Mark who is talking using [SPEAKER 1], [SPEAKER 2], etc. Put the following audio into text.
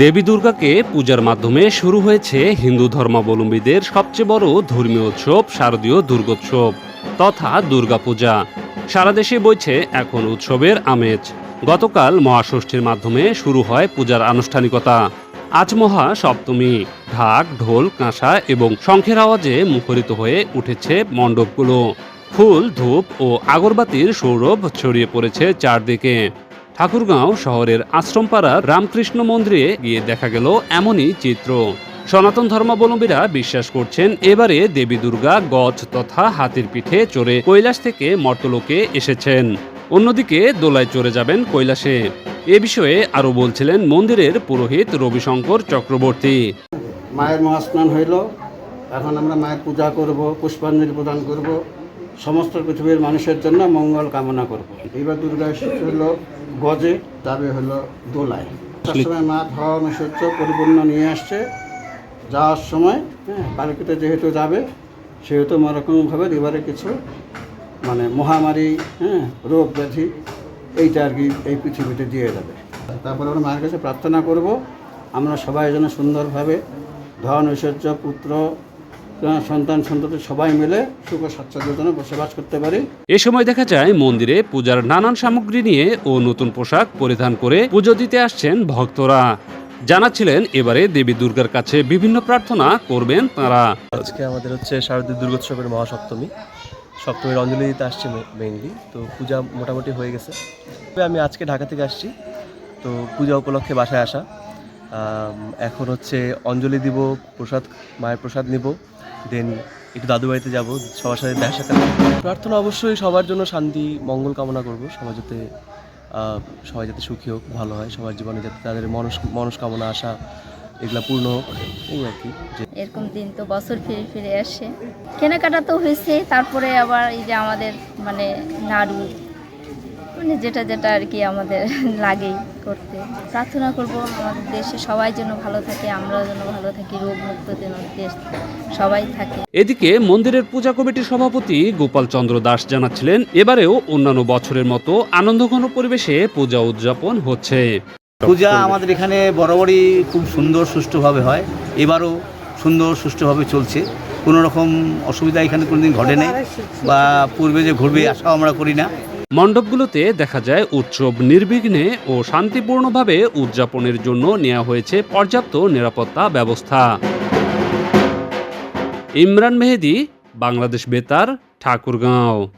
[SPEAKER 1] দেবী দুর্গাকে পূজার মাধ্যমে শুরু হয়েছে হিন্দু ধর্মাবলম্বীদের সবচেয়ে বড় ধর্মীয় উৎসব, শারদীয় দুর্গোৎসব, তথা দুর্গাপূজা। সারা দেশে বইছে এখন উৎসবের আমেজ। গতকাল মহাষষ্ঠীর মাধ্যমে শুরু হয় পূজার আনুষ্ঠানিকতা। আজ মহা সপ্তমী। ঢাক, ঢোল, কাঁসা এবং শঙ্খের আওয়াজে মুখরিত হয়ে উঠেছে মণ্ডপগুলো। ফুল, ধূপ ও আগরবাতির সৌরভ ছড়িয়ে পড়েছে চারদিকে। ঠাকুরগাঁও শহরের আশ্রমপাড়ার রামকৃষ্ণ মন্দিরে গিয়ে দেখা গেল এমনই চিত্র। সনাতন ধর্মাবলম্বীরা বিশ্বাস করছেন এবারে দেবী দুর্গা গজ তথা হাতির পিঠে চড়ে কৈলাস থেকে মর্তলোকে এসেছেন। অন্যদিকে দোলায় চড়ে যাবেন কৈলাসে। এ বিষয়ে আরও বলছিলেন মন্দিরের পুরোহিত রবিশঙ্কর চক্রবর্তী।
[SPEAKER 2] মায়ের মহাস্নান হইল। এখন আমরা মায়ের পূজা করব, পুষ্পাঞ্জলি প্রদান করব। সমস্ত পৃথিবীর মানুষের জন্য মঙ্গল কামনা করব। এবার দুর্গা এসেছে হলো গজে যাবে হলো দোলায়। তার সময় মা ধন ঐশ্বর্য পরিপূর্ণ নিয়ে আসছে। যাওয়ার সময় হ্যাঁ পালকিতে যেহেতু যাবে সেহেতু মরকমভাবে এবারে কিছু মানে মহামারী হ্যাঁ রোগ ব্যাধি এইটা আর কি এই পৃথিবীতে দিয়ে যাবে। তারপরে আমরা মায়ের কাছে প্রার্থনা করব আমরা সবাই যেন সুন্দরভাবে ধন ঐশ্বর্য পুত্র সন্তান সন্ততি সবাই মিলে সুখ স্বাচ্ছন্দ্যের জন্য বসবাস করতে পারি।
[SPEAKER 1] এ সময় দেখা যায় মন্দিরে পূজার নানান সামগ্রী নিয়ে ও নতুন পোশাক পরিধান করে পুজো দিতে আসছেন ভক্তরা। জানাচ্ছিলেন এবারে দেবী দুর্গার কাছে বিভিন্ন প্রার্থনা করবেন তারা।
[SPEAKER 3] আজকে আমাদের হচ্ছে শারদীয় দুর্গোৎসবের মহাসপ্তমী। সপ্তমীর অঞ্জলি দিতে আসছে মেইনলি তো পূজা মোটামুটি হয়ে গেছে। তবে আমি আজকে ঢাকা থেকে আসছি তো পূজা উপলক্ষে বাসায় আসা। এখন হচ্ছে অঞ্জলি দিব প্রসাদ মায়ের প্রসাদ নিব। দেন একটু দাদু বাড়িতে যাব, সবার সাথে দেখা সাক্ষাৎ প্রার্থনা অবশ্যই সবার জন্য শান্তি, মঙ্গল কামনা করব, সবাই যাতে সবাই যাতে সুখী হোক, ভালো হয়, সবার জীবনে যাতে তাদের মনস, মনস্কামনা, আশা এগুলা পূর্ণ এই আর কি।
[SPEAKER 4] এরকম দিন তো বছর ফিরে ফিরে আসে। কেনাকাটা তো হয়েছে, তারপরে আবার এই যে আমাদের মানে নাড়ু মানে যেটা যেটা আর কি আমাদের লাগেই করতে। প্রার্থনা করব আমাদের দেশে সবাই যেন ভালো থাকে আমরাও যেন ভালো থাকি রোগ মুক্ত যেন দেশ সবাই থাকে।
[SPEAKER 1] এদিকে মন্দিরের পূজা কমিটির সভাপতি গোপাল চন্দ্র দাস জানাচ্ছিলেন এবারেও অন্যান্য বছরের মতো আনন্দঘন পরিবেশে পূজা উদযাপন হচ্ছে।
[SPEAKER 5] পূজা আমাদের এখানে বরাবরই খুব সুন্দর সুষ্ঠুভাবে হয়। এবারও সুন্দর সুষ্ঠুভাবে চলছে। কোনো রকম অসুবিধা এখানে কোনোদিন ঘটে নেই বা পূর্বে যে ঘুরবে আশাও আমরা করি না।
[SPEAKER 1] মণ্ডপগুলোতে দেখা যায় উৎসব নির্বিঘ্নে ও শান্তিপূর্ণভাবে উদযাপনের জন্য নেওয়া হয়েছে পর্যাপ্ত নিরাপত্তা ব্যবস্থা। ইমরান মেহেদি, বাংলাদেশ বেতার, ঠাকুরগাঁও।